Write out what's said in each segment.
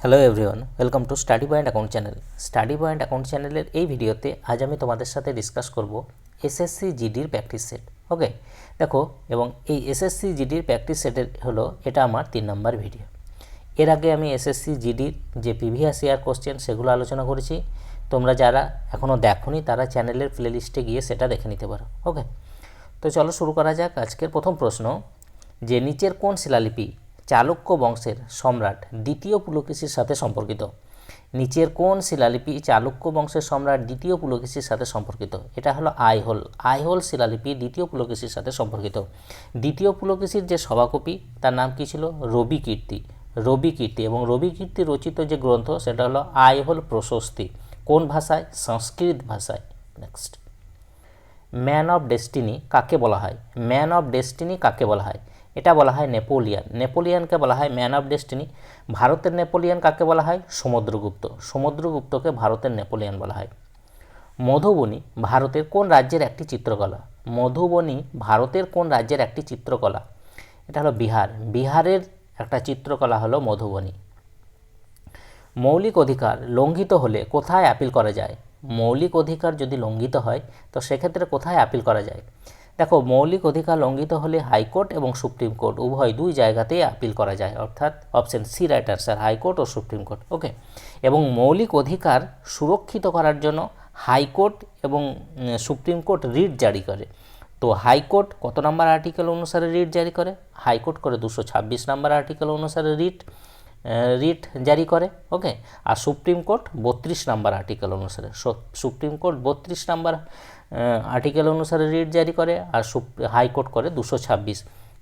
Hello everyone welcome to study point account channel study point account চ্যানেলের এই ভিডিওতে আজ আমি তোমাদের সাথে ডিসকাস করব এসএসসি জিডির প্র্যাকটিস সেট ওকে দেখো, এবং এই এসএসসি জিডির প্র্যাকটিস সেটের হলো, এটা আমার তিন নম্বর ভিডিও এর আগে আমি এসএসসি জিডির যে প্রিভিয়াস ইয়ার কোশ্চেন সেগুলো আলোচনা করেছি। তোমরা যারা এখনও দেখোনি, তারা চ্যানেলের প্লেলিস্টে গিয়ে সেটা দেখে নিতে পারো ওকে তো চলো শুরু করা যাক আজকের প্রথম প্রশ্ন। যে নিচের কোন শিলালিপি চালুক্য বংশের সম্রাট দ্বিতীয় পুলকেশীর সাথে সম্পর্কিত। নিচের কোন শিলালিপি চালুক্য বংশের সম্রাট দ্বিতীয় পুলকেশীর সাথে সম্পর্কিত? এটা হলো আইহোল। আইহোল শিলালিপি দ্বিতীয় পুলকেশীর সাথে সম্পর্কিত। দ্বিতীয় পুলকেশীর যে সভাকপি, তার নাম কী ছিল? রবি কীর্তি রবি কীর্তি এবং রবি কীর্তি রচিত যে গ্রন্থ, সেটা হলো আইহোল প্রশস্তি। কোন ভাষায়? সংস্কৃত ভাষায়। নেক্সট ম্যান অফ ডেস্টিনি কাকে বলা হয়? ম্যান অফ ডেস্টিনি কাকে বলা হয়? এটা বলা হয় নেপোলিয়ান। নেপোলিয়ানকে বলা হয় ম্যান অফ ডেস্টিনি। ভারতের নেপোলিয়ান কাকে বলা হয়? সমুদ্রগুপ্ত। সমুদ্রগুপ্তকে ভারতের নেপোলিয়ান বলা হয়। মধুবনী ভারতের কোন রাজ্যের একটি চিত্রকলা? মধুবনী ভারতের কোন রাজ্যের একটি চিত্রকলা? এটা হলো বিহার। বিহারের একটা চিত্রকলা হলো মধুবনী। মৌলিক অধিকার লঙ্ঘিত হলে কোথায় আপিল করা যায়? মৌলিক অধিকার যদি লঙ্ঘিত হয়, তো সেক্ষেত্রে কোথায় আপিল করা যায়? দেখো, মৌলিক অধিকার লঙ্ঘিত হলে হাইকোর্ট এবং সুপ্রিম কোর্ট উভয় দুই জায়গাতেই আপিল করা যায়, অর্থাৎ option C right answer high court ও সুপ্রিম কোর্ট। ওকে? এবং মৌলিক অধিকার সুরক্ষিত করার জন্য হাইকোর্ট এবং সুপ্রিম কোর্ট রিট জারি করে। তো হাইকোর্ট কত নম্বর আর্টিকেল অনুসারে রিট জারি করে? হাইকোর্ট করে দুশো ছাব্বিশ নম্বর আর্টিকেল অনুসারে রিট। রিট জারি করে ওকে আর সুপ্রিম কোর্ট বত্রিশ নাম্বার আর্টিকেল অনুসারে সুপ্রিম কোর্ট বত্রিশ নাম্বার আর্টিকেল অনুসারে রিট জারি করে, আর হাইকোর্ট করে দুশো ছাব্বিশ।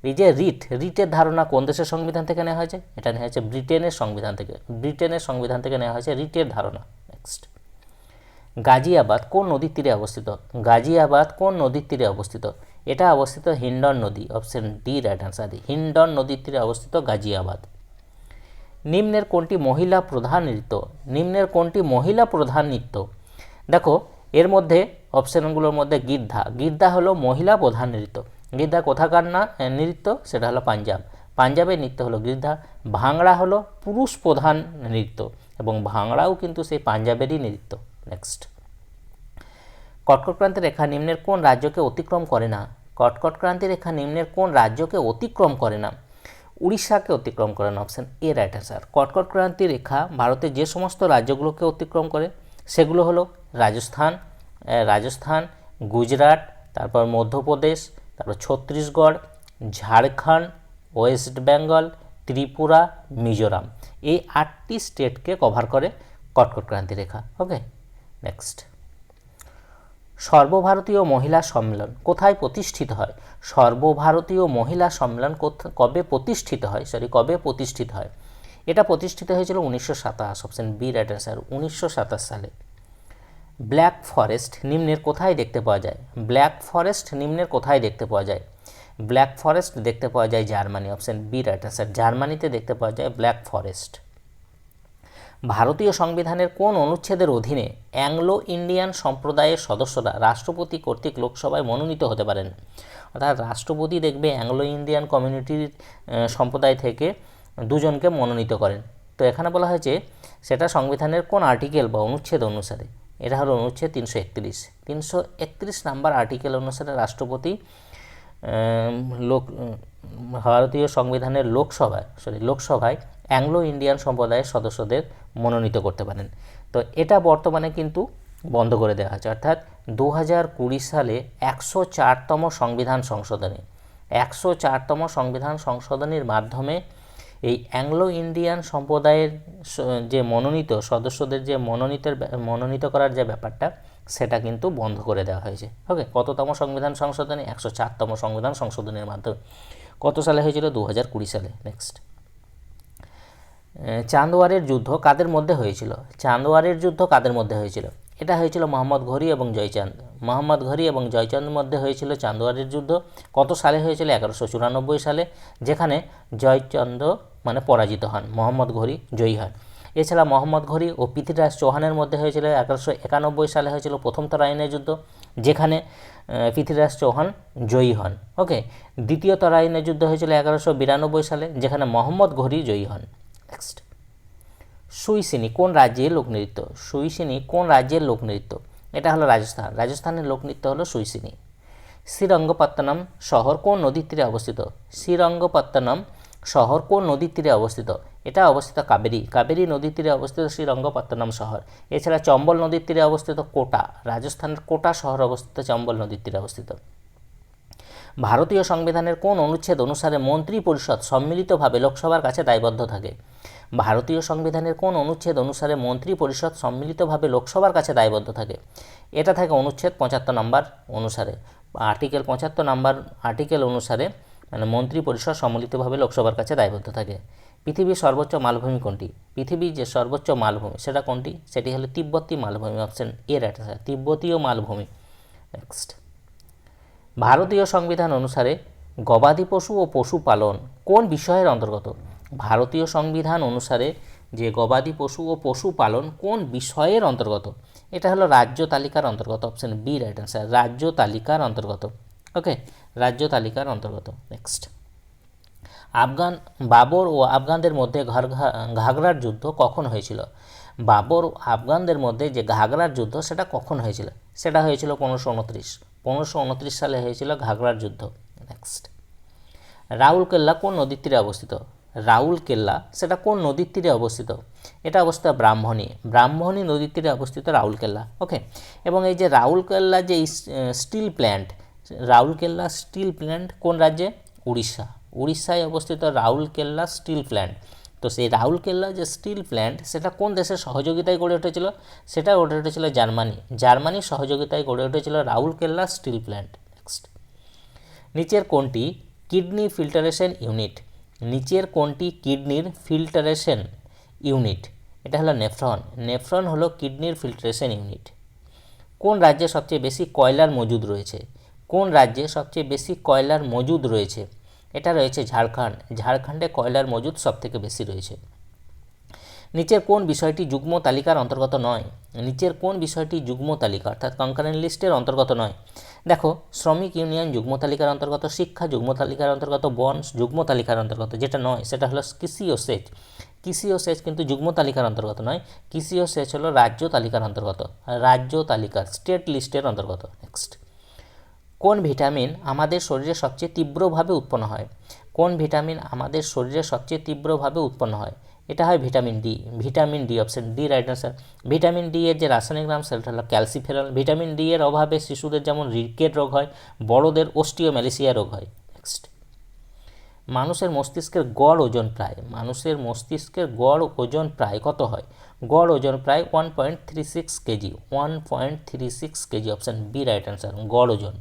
এই যে রিট রিটের ধারণা কোন দেশের সংবিধান থেকে নেওয়া হয়েছে? এটা নেওয়া হয়েছে ব্রিটেনের সংবিধান থেকে, ব্রিটেনের সংবিধান থেকে নেওয়া হয়েছে রিটের ধারণা। নেক্সট গাজিয়াবাদ কোন নদীর তীরে অবস্থিত? গাজিয়াবাদ কোন নদীর তীরে অবস্থিত? এটা অবস্থিত হিন্ডন নদী option D right answer Hindon নদীর তীরে অবস্থিত গাজিয়াবাদ। নিম্নের কোনটি মহিলা প্রধান নৃত্য? নিম্নের কোনটি মহিলা প্রধান নৃত্য? দেখো, এর মধ্যে অপশানগুলোর মধ্যে গিদ্ধা। গিদ্ধা হলো মহিলা প্রধান নৃত্য। গিদ্ধা কোথাকার না? নৃত্য? সেটা হলো পাঞ্জাব। পাঞ্জাবের নৃত্য হলো গিদ্ধা। ভাংড়া হলো পুরুষ প্রধান নৃত্য এবং ভাংড়াও কিন্তু সেই পাঞ্জাবেরই নৃত্য। নেক্সট। কটকটক্রান্তি রেখা নিম্নের কোন রাজ্যকে অতিক্রম করে না? কটকটক্রান্তি রেখা নিম্নের কোন রাজ্যকে অতিক্রম করে না? উড়িষ্যাকে অতিক্রম করেন অপশান এ রাইট আনসার কটকট ক্রান্তি রেখা ভারতের যে সমস্ত রাজ্যগুলোকে অতিক্রম করে, সেগুলো হলো রাজস্থান রাজস্থান, গুজরাট, তারপর মধ্যপ্রদেশ, তারপর ছত্তিশগড়, ঝাড়খণ্ড, ওয়েস্ট বেঙ্গল, ত্রিপুরা, মিজোরাম। এই আটটি স্টেটকে কভার করে কটকট ক্রান্তি রেখা। ওকে নেক্সট সর্বভারতীয় মহিলা সম্মেলন কোথায় প্রতিষ্ঠিত হয়? সর্বভারতীয় মহিলা সম্মেলন কবে প্রতিষ্ঠিত হয়? সরি, কবে প্রতিষ্ঠিত হয়? এটা প্রতিষ্ঠিত হয়েছিল উনিশশো সাতাশ, অপশন বি রাইট আনসার উনিশশো সাতাশ সালে। ব্ল্যাক ফরেস্ট নিম্নের কোথায় দেখতে পাওয়া যায়? ব্ল্যাক ফরেস্ট নিম্নের কোথায় দেখতে পাওয়া যায়? ব্ল্যাক ফরেস্ট দেখতে পাওয়া যায় Germany, option B right answer জার্মানিতে দেখতে পাওয়া যায় ব্ল্যাক ফরেস্ট। ভারতীয় সংবিধানের কোন অনুচ্ছেদের অধীনে অ্যাংলো ইন্ডিয়ান সম্প্রদায়ের সদস্যরা রাষ্ট্রপতি কর্তৃক লোকসভায় মনোনীত হতে পারেন। অর্থাৎ রাষ্ট্রপতি দেখবে অ্যাংলো ইন্ডিয়ান কমিউনিটির সম্প্রদায় থেকে দুজনকে মনোনীত করেন। তো এখানে বলা হয়েছে, সেটা সংবিধানের কোন আর্টিকেল বা অনুচ্ছেদ অনুসারে। এটা হলো অনুচ্ছেদ তিনশো একত্রিশ। তিনশো একত্রিশ নাম্বার আর্টিকেল অনুসারে রাষ্ট্রপতি লোক, ভারতীয় সংবিধানের লোকসভায়, সরি, লোকসভায় অ্যাংলো ইন্ডিয়ান সম্প্রদায়ের সদস্যদের মনোনীত করতে পারেন। তো এটা বর্তমানে কিন্তু বন্ধ করে দেওয়া হয়েছে। অর্থাৎ দু হাজার কুড়ি সালে একশো চারতম সংবিধান সংশোধনী, একশো চারতম সংবিধান সংশোধনীর মাধ্যমে এই অ্যাংলো ইন্ডিয়ান সম্প্রদায়ের যে মনোনীত, সদস্যদের যে মনোনীতের মনোনীত করার যে ব্যাপারটা, সেটা কিন্তু বন্ধ করে দেওয়া হয়েছে। ওকে, কততম সংবিধান সংশোধনী? একশো চারতম সংবিধান সংশোধনের মাধ্যমে। কত সালে হয়েছিল? দু হাজার কুড়ি সালে। নেক্সট। চান্দোয়ারের যুদ্ধ কাদের মধ্যে হয়েছিল? চান্দোয়ারের যুদ্ধ কাদের মধ্যে হয়েছিল? এটা হয়েছিল মোহাম্মদ ঘড়ি এবং জয়চাঁদ। মোহাম্মদ ঘড়ি এবং জয়চাঁদের মধ্যে হয়েছিল চান্দোয়ারের যুদ্ধ। কত সালে হয়েছিল? এগারোশো চুরানব্বই সালে, যেখানে জয়চন্দ মানে পরাজিত হন, মোহাম্মদ ঘড়ি জয়ী হন। এছাড়া মোহাম্মদ ঘড়ি ও পৃথ্বীরাজ চৌহানের মধ্যে হয়েছিল এগারোশো একানব্বই সালে হয়েছিল প্রথম তরাইনের যুদ্ধ, যেখানে পৃথ্বীরাজ চৌহান জয়ী হন। ওকে? দ্বিতীয় তরাইনের যুদ্ধ হয়েছিল এগারোশো বিরানব্বই সালে, যেখানে মোহাম্মদ ঘড়ি জয়ী হন। নেক্সট সুইসিনি কোন রাজ্যের লোকনৃত্য সুইসিনি কোন রাজ্যের লোকনৃত্য এটা হলো রাজস্থান। রাজস্থানের লোকনৃত্য হলো সুইসিনি শ্রীরঙ্গপত্তনম শহর কোন নদীর তীরে অবস্থিত? শ্রীরঙ্গপত্তনম শহর কোন নদীর তীরে অবস্থিত? এটা অবস্থিত কাবেরী। কাবেরী নদীর তীরে অবস্থিত শ্রীরঙ্গপত্তনম শহর। এছাড়া চম্বল নদীর তীরে অবস্থিত কোটা। রাজস্থানের কোটা শহর অবস্থিত চম্বল নদীর তীরে অবস্থিত। ভারতীয় সংবিধানের কোন অনুচ্ছেদ অনুসারে মন্ত্রী পরিষদ সম্মিলিতভাবে লোকসভার কাছে দায়বদ্ধ থাকে? ভারতীয় সংবিধানের কোন অনুচ্ছেদ অনুসারে মন্ত্রী পরিষদ সম্মিলিতভাবে লোকসভার কাছে দায়বদ্ধ থাকে? এটা থাকে অনুচ্ছেদ পঁচাত্তর নম্বর অনুসারে। আর্টিকেল পঁচাত্তর নম্বর আর্টিকেল অনুসারে মানে মন্ত্রী পরিষদ সম্মিলিতভাবে লোকসভার কাছে দায়বদ্ধ থাকে। পৃথিবীর সর্বোচ্চ মালভূমি কোনটি? পৃথিবীর যে সর্বোচ্চ মালভূমি, সেটা কোনটি? সেটি হলো তিব্বতী মালভূমি অপশন এর একটা তিব্বতীয় মালভূমি। নেক্সট ভারতীয় সংবিধান অনুসারে গবাদি পশু ও পশুপালন কোন বিষয়ের অন্তর্গত? ভারতীয় সংবিধান অনুসারে যে গবাদি পশু ও পশুপালন কোন বিষয়ের অন্তর্গত? এটা হলো রাজ্য তালিকার অন্তর্গত অপশন বি রাইট অ্যান্সার রাজ্য তালিকার অন্তর্গত। ওকে রাজ্য তালিকার অন্তর্গত নেক্সট আফগান, বাবর ও আফগানদের মধ্যে ঘাগরার যুদ্ধ কখন হয়েছিল? বাবর ও আফগানদের মধ্যে যে ঘাগরার যুদ্ধ, সেটা কখন হয়েছিল? সেটা হয়েছিল পনেরোশো উনত্রিশ। পনেরোশো উনত্রিশ সালে হয়েছিল ঘাগরার যুদ্ধ। নেক্সট রাউল কেল্লা কোন নদীর তীরে অবস্থিত? রাউল কেল্লা, সেটা কোন নদীর তীরে অবস্থিত? এটা অবস্থিত ব্রাহ্মণী। ব্রাহ্মণী নদীর তীরে অবস্থিত রাউল কেল্লা। ওকে এবং এই যে রাউল কেল্লা যে স্টিল প্ল্যান্ট, রাউল কেল্লা স্টিল প্ল্যান্ট কোন রাজ্যে? উড়িষ্যা। উড়িষ্যায় অবস্থিত রাউল কেল্লা স্টিল প্ল্যান্ট। তো সেই রাউল কেল্লা যে স্টিল প্ল্যান্ট, সেটা কোন দেশের সহযোগিতায় গড়ে উঠেছিল? সেটা গড়ে উঠেছিল জার্মানি। জার্মানির সহযোগিতায় গড়ে উঠেছিল Rourkela steel plant. Next নিচের কোনটি কিডনি ফিল্টারেশন ইউনিট। নিচের কোনটি কিডনির ফিল্টারেশন ইউনিট। এটা হলো নেফ্রন। নেফ্রন হলো কিডনির ফিল্টারেশন ইউনিট। কোন রাজ্যে সবচেয়ে বেশি কয়লার মজুদ রয়েছে? কোন রাজ্যে সবচেয়ে বেশি কয়লার মজুদ রয়েছে? এটা রয়েছে ঝাড়খণ্ড। ঝাড়খণ্ডে কয়লার মজুদ সবথেকে বেশি রয়েছে। নিচের কোন বিষয়টি যুগ্ম তালিকার অন্তর্গত নয়? নিচের কোন বিষয়টি যুগ্ম তালিকা, অর্থাৎ কনকারেন্ট লিস্টের অন্তর্গত নয়? দেখো, শ্রমিক ইউনিয়ন যুগ্ম তালিকার অন্তর্গত, শিক্ষা যুগ্ম তালিকার অন্তর্গত, বন যুগ্ম তালিকার অন্তর্গত, যেটা নয়, সেটা হলো কৃষি ও সেচ। কৃষি ও সেচ কিন্তু যুগ্ম তালিকার অন্তর্গত নয়, কৃষি ও সেচ হলো রাজ্য তালিকার অন্তর্গত, রাজ্য তালিকার, স্টেট লিস্টের অন্তর্গত। নেক্সট কোন ভিটামিন আমাদের শরীরে সবচেয়ে তীব্রভাবে উৎপন্ন হয়? কোন ভিটামিন আমাদের শরীরে সবচেয়ে তীব্রভাবে উৎপন্ন হয়? এটা হয় vitamin D vitamin D option D right answer vitamin D এর যে রাসায়নিক নাম, সেটা হলো ক্যালসিফেরল। ভিটামিন ডি এর অভাবে শিশুদের যেমন রিকেট রোগ হয়, বড়দের অস্টিওম্যালেসিয়া রোগ হয়। নেক্সট মানুষের মস্তিষ্কের গড় ওজন প্রায়, মানুষের মস্তিষ্কের গড় ওজন প্রায় কত হয়? গড় ওজন প্রায় one point three six KG one point three six KG option B right answer গড় ওজন।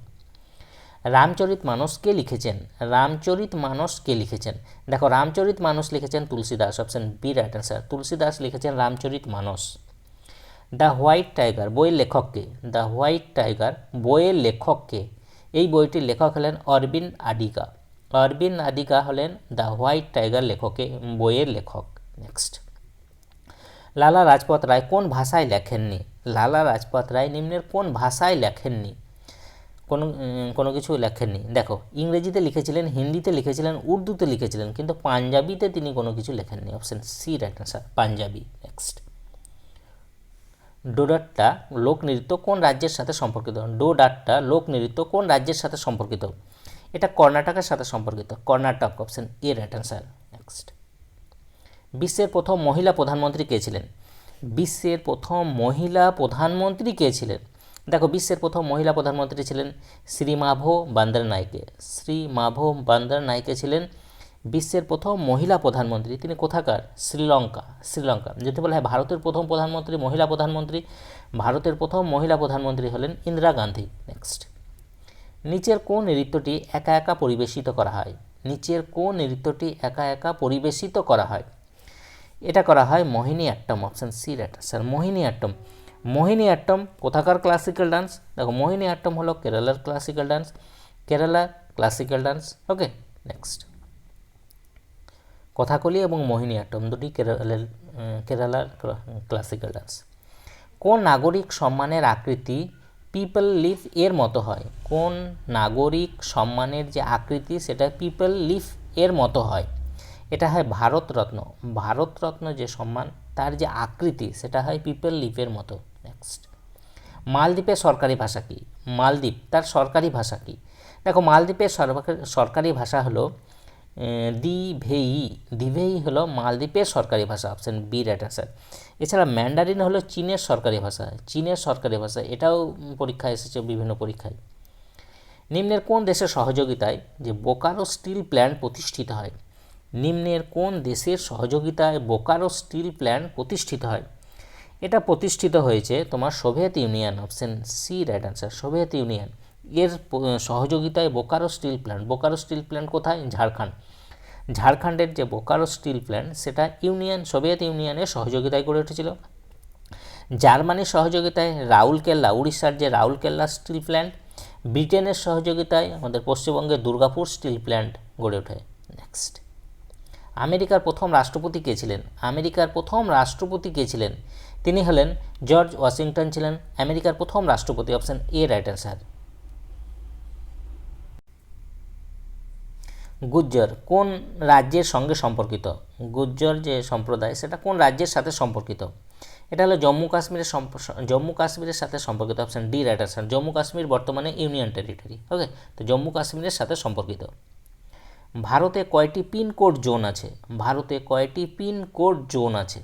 রামচরিত মানস কে লিখেছেন? রামচরিত মানস কে লিখেছেন? দেখো, রামচরিত মানস লিখেছেন Tulsidas option B right answer Tulsidas লিখেছেন Ramcharit Manas. The white tiger বইয়ের লেখককে দ্য হোয়াইট টাইগার বইয়ের লেখককে এই বইটির লেখক হলেন অরবিন্দ আডিগা অরবিন্দ আডিগা হলেন দ্য হোয়াইট টাইগার লেখকে, বইয়ের লেখক। নেক্সট লালা রাজপথ রায় কোন ভাষায় লেখেননি? লালা রাজপথ রায় নিম্নের কোন ভাষায় লেখেননি? কোনো কোনো কিছু লেখেননি। দেখো, ইংরেজিতে লিখেছিলেন, হিন্দিতে লিখেছিলেন, উর্দুতে লিখেছিলেন, কিন্তু পাঞ্জাবিতে তিনি কোনো কিছু লেখেননি। Option C right answer Punjabi next Doddata লোকনৃত্য কোন রাজ্যের সাথে সম্পর্কিত? ডোডাট্টা লোকনৃত্য কোন রাজ্যের সাথে সম্পর্কিত? এটা কর্ণাটকের সাথে সম্পর্কিত। Karnataka option A right answer next বিশ্বের প্রথম মহিলা প্রধানমন্ত্রী কে ছিলেন? বিশ্বের প্রথম মহিলা প্রধানমন্ত্রী কে ছিলেন? দেখো, বিশ্বের প্রথম মহিলা প্রধানমন্ত্রী ছিলেন শ্রী মাভো বান্দার নাইকে শ্রী মাভো বান্দার নাইকে ছিলেন বিশ্বের প্রথম মহিলা প্রধানমন্ত্রী। তিনি কোথাকার? শ্রীলঙ্কা। শ্রীলঙ্কা। যদি বলা, হয়, ভারতের প্রথম প্রধানমন্ত্রী, মহিলা প্রধানমন্ত্রী, ভারতের প্রথম মহিলা প্রধানমন্ত্রী হলেন ইন্দিরা গান্ধী। নেক্সট নিচের কোন নৃত্যটি একা একা পরিবেশিত করা হয়? নিচের কোন নৃত্যটি একা একা পরিবেশিত করা হয়? এটা করা হয় Mohiniyattam, option C right sir, Mohiniyattam. Mohiniyattam, কোথাকার ক্লাসিক্যাল ডান্স দেখো, মোহিনী আট্টম হলো কেরালার classical dance Kerala classical dance okay next Kathakali এবং মোহিনী আট্টম দুটি কেরালার কেরালার ক্লাসিক্যাল ডান্স কোন নাগরিক সম্মানের আকৃতি পিপল লিফ এর মতো হয়? কোন নাগরিক সম্মানের যে আকৃতি সেটা পিপল লিফ এর মতো হয়? এটা হয় ভারতরত্ন। ভারতরত্ন যে সম্মান, তার যে আকৃতি সেটা হয় পিপল লিফের মতো। নেক্সট। মালদ্বীপের সরকারি ভাষা কি? মালদ্বীপ, তার সরকারি ভাষা কি? দেখো, মালদ্বীপের সরকারি ভাষা হলো দিভেই। দিভেই হলো মালদ্বীপের সরকারি ভাষা অপশন বি রাইট অ্যান্সার এছাড়া ম্যান্ডারিন হলো চীনের সরকারি ভাষা। চীনের সরকারি ভাষা, এটাও পরীক্ষায় এসেছে বিভিন্ন পরীক্ষায়। নিম্নের কোন দেশের সহযোগিতায় যে বোকারো স্টিল প্ল্যান্ট প্রতিষ্ঠিত হয়? নিম্নের কোন দেশের সহযোগিতায় বোকারো স্টিল প্ল্যান্ট প্রতিষ্ঠিত হয়? এটা প্রতিষ্ঠিত হয়েছে তোমার Soviet Union option C right answer Soviet Union. এর সহযোগিতায় Bokaro steel plant. Bokaro steel plant কোথায়? ঝাড়খণ্ড। ঝাড়খণ্ডের যে বোকারো স্টিল প্ল্যান্ট, সেটা ইউনিয়ন, সোভিয়েত ইউনিয়নের সহযোগিতায় গড়ে উঠেছিল। জার্মানির সহযোগিতায় রাউরকেল্লা উড়িষ্যার যে রাউরকেল্লা স্টিল প্ল্যান্ট, ব্রিটেনের সহযোগিতায় আমাদের পশ্চিমবঙ্গের দুর্গাপুর স্টিল প্ল্যান্ট গড়ে ওঠে। নেক্সট আমেরিকার প্রথম রাষ্ট্রপতি কে ছিলেন? আমেরিকার প্রথম রাষ্ট্রপতি কে ছিলেন? তিনি হলেন জর্জ ওয়াশিংটন ছিলেন আমেরিকার প্রথম রাষ্ট্রপতি option A right answer Gujjar, কোন রাজ্যের সঙ্গে সম্পর্কিত? গুজ্জর যে সম্প্রদায়, সেটা কোন রাজ্যের সাথে সম্পর্কিত? এটা হলো জম্মু কাশ্মীরের জম্মু কাশ্মীরের সাথে সম্পর্কিত option D right answer Jammu Kashmir বর্তমানে ইউনিয়ন টেরিটরি, ওকে? তো জম্মু কাশ্মীরের সাথে সম্পর্কিত। ভারতে কয়টি পিনকোড জোন আছে? ভারতে কয়টি পিনকোড জোন আছে?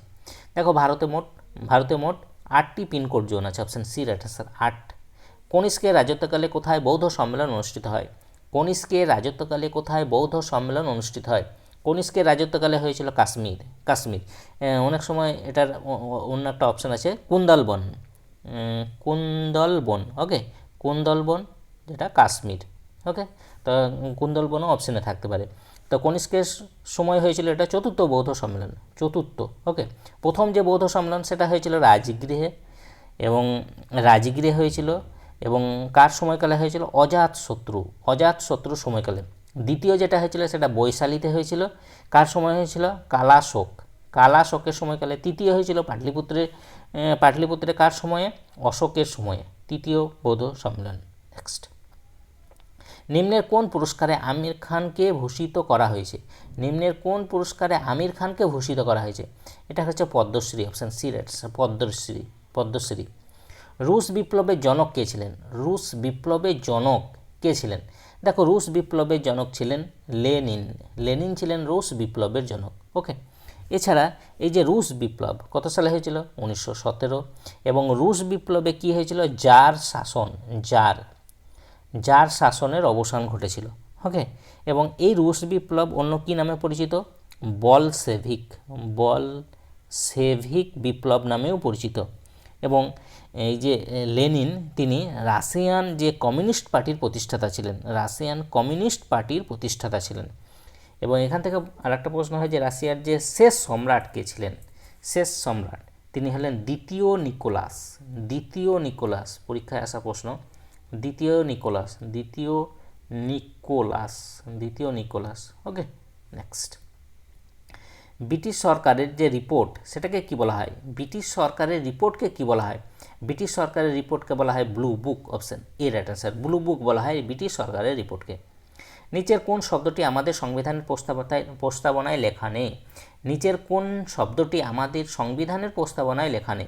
দেখো, ভারতে মোট ভারতে মোট আটটি পিনকোড জোন আছে অপশান সি রাইট স্যার আট। কনিষ্কের রাজত্বকালে কোথায় বৌদ্ধ সম্মেলন অনুষ্ঠিত হয়? কনিষ্কের রাজত্বকালে কোথায় বৌদ্ধ সম্মেলন অনুষ্ঠিত হয়? কনিষ্কের রাজত্বকালে হয়েছিল কাশ্মীর কাশ্মীর। অনেক সময় এটার অন্য একটা অপশান আছে, কুন্দলবন। কুন্দলবন ওকে কুন্দলবন, যেটা কাশ্মীর ওকে তো কুন্দলবনও অপশানে থাকতে পারে। তো কনিষ্কের সময় হয়েছিল এটা চতুর্থ বৌদ্ধ সম্মেলন চতুর্থ ওকে প্রথম যে বৌদ্ধ সম্মেলন সেটা হয়েছিল রাজগৃহে এবং রাজগৃহে হয়েছিল এবং কার সময়কালে হয়েছিল? অজাত শত্রু অজাত শত্রু সময়কালে। দ্বিতীয় যেটা হয়েছিল সেটা বৈশালীতে হয়েছিল। কার সময় হয়েছিল? কালাশোক কালাশোকের সময়কালে। তৃতীয় হয়েছিল পাটলিপুত্রের আহ, পাটলিপুত্রে কার সময়ে? অশোকের সময়ে তৃতীয় বৌদ্ধ সম্মেলন নেক্সট নিম্নের কোন পুরস্কারে আমির খানকে ভূষিত করা হয়েছে? নিম্নের কোন পুরস্কারে আমির খানকে ভূষিত করা হয়েছে? এটা হচ্ছে পদ্মশ্রী অপশান সি পদ্মশ্রী পদ্মশ্রী। রুশ বিপ্লবের জনক কে ছিলেন? রুশ বিপ্লবের জনক কে ছিলেন? দেখো, রুশ বিপ্লবের জনক ছিলেন লেনিন। লেনিন ছিলেন রুশ বিপ্লবের জনক ওকে এছাড়া এই যে রুশ বিপ্লব, কত সালে হয়েছিল? উনিশশো সতেরো। এবং রুশ বিপ্লবে কি হয়েছিল? জার শাসন, জার। যার শাসনের অবসান ঘটেছিল ওকে এবং এই রুশ বিপ্লব অন্য কী নামে পরিচিত? বল সেভিক বল সেভিক বিপ্লব নামেও পরিচিত। এবং এই যে লেনিন, তিনি রাশিয়ান যে কমিউনিস্ট পার্টির প্রতিষ্ঠাতা ছিলেন, রাশিয়ান কমিউনিস্ট পার্টির প্রতিষ্ঠাতা ছিলেন। এবং এখান থেকে আরেকটা প্রশ্ন হয় যে, রাশিয়ার যে শেষ সম্রাট কে ছিলেন? শেষ সম্রাট তিনি হলেন দ্বিতীয় নিকোলাস দ্বিতীয় নিকোলাস, পরীক্ষায় আসা প্রশ্ন। দ্বিতীয় নিকোলাস দ্বিতীয় নিকোলাস দ্বিতীয় নিকোলাস। ওকে নেক্সট ব্রিটিশ সরকারের যে রিপোর্ট, সেটাকে কি বলা হয়? ব্রিটিশ সরকারের রিপোর্টকে কি বলা হয়? ব্রিটিশ সরকারের রিপোর্টকে বলা হয় blue book option A right answer blue book বলা হয় ব্রিটিশ সরকারের রিপোর্টকে। নিচের কোন শব্দটি আমাদের সংবিধানের প্রস্তাবনায় প্রস্তাবনায় লেখা নেই? নিচের কোন শব্দটি আমাদের সংবিধানের প্রস্তাবনায় লেখা নেই?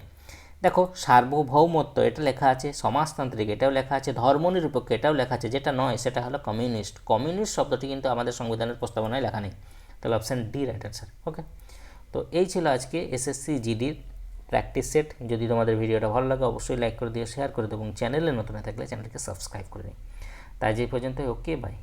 দেখো, সার্বভৌমত্ব, এটা লেখা আছে সমাজতান্ত্রিক, এটাও লেখা আছে ধর্মনিরপেক্ষ, এটাও লেখা আছে, যেটা নয়, সেটা হলো কমিউনিস্ট। কমিউনিস্ট শব্দটি কিন্তু আমাদের সংবিধানের প্রস্তাবনায় লেখা নেই। তাহলে option D right answer okay তো এই ছিল আজকে এসএসসি জিডির প্র্যাকটিস সেট যদি তোমাদের ভিডিওটা ভালো লাগে, অবশ্যই লাইক করে দিও শেয়ার করে দেবো এবং চ্যানেলে নতুন থাকলে চ্যানেলকে সাবস্ক্রাইব করে দিই তাই যে পর্যন্ত ওকে বাই